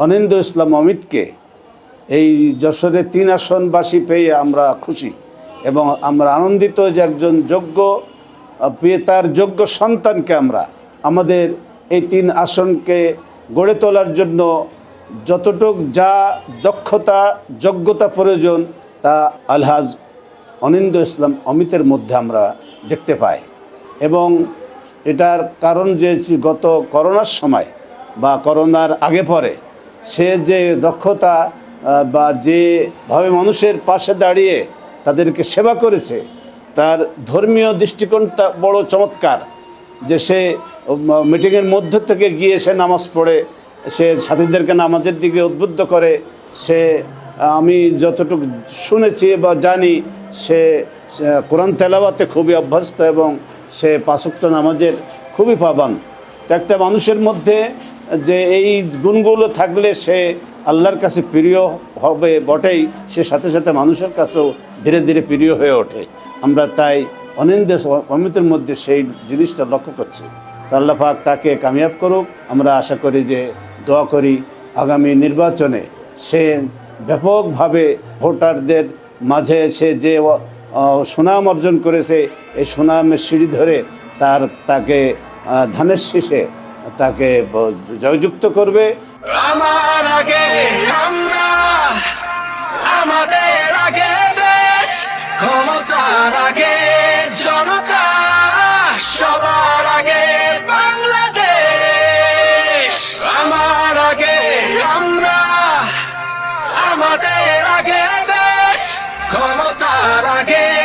অনিন্দ ইসলাম অমিতকে এই যশোরে তিন আসনবাসী পেয়ে আমরা খুশি এবং আমরা আনন্দিত যে একজন যোগ্য পিতার যোগ্য সন্তানকে আমরা, আমাদের এই তিন আসনকে গড়ে তোলার জন্য যতটুক যা দক্ষতা, যোগ্যতা প্রয়োজন তা আলহাজ অনিন্দ ইসলাম অমিতের মধ্যে আমরা দেখতে পাই এবং এটার কারণ যে গত করোনার সময় বা করোনার আগে পরে সে যে দক্ষতা বা যেভাবে মানুষের পাশে দাঁড়িয়ে তাদেরকে সেবা করেছে, তার ধর্মীয় দৃষ্টিকোণটা বড় চমৎকার যে সে মিটিংয়ের মধ্য থেকে গিয়ে সে নামাজ পড়ে, সে সাথীদেরকে নামাজের দিকে উদ্বুদ্ধ করে, সে, আমি যতটুকু শুনেছি বা জানি, সে কোরআন তেলাওয়াতে খুবই অভ্যস্ত এবং সে পাঁচক্ত নামাজের খুবই পাবান। একটা মানুষের মধ্যে যে এই গুণগুলো থাকলে সে আল্লাহর কাছে প্রিয় হবে বটেই, সে সাথে সাথে মানুষের কাছেও ধীরে ধীরে প্রিয় হয়ে ওঠে। আমরা তাই অনিন্দ অমিতের মধ্যে সেই জিনিসটা লক্ষ্য করছি। তো আল্লাহ পাক তাকে কামিয়াব করুক। আমরা আশা করি যে দোয়া করি আগামী নির্বাচনে সে ব্যাপকভাবে ভোটারদের মাঝে সে যে সুনাম অর্জন করেছে, এই সুনামের সিঁড়ি ধরে তার, তাকে ধানের শীষে তাকে জয়যুক্ত করবে। আমার আগে আমাদের সবার আগে আমার আগে আমাদের ক্ষমতার আগে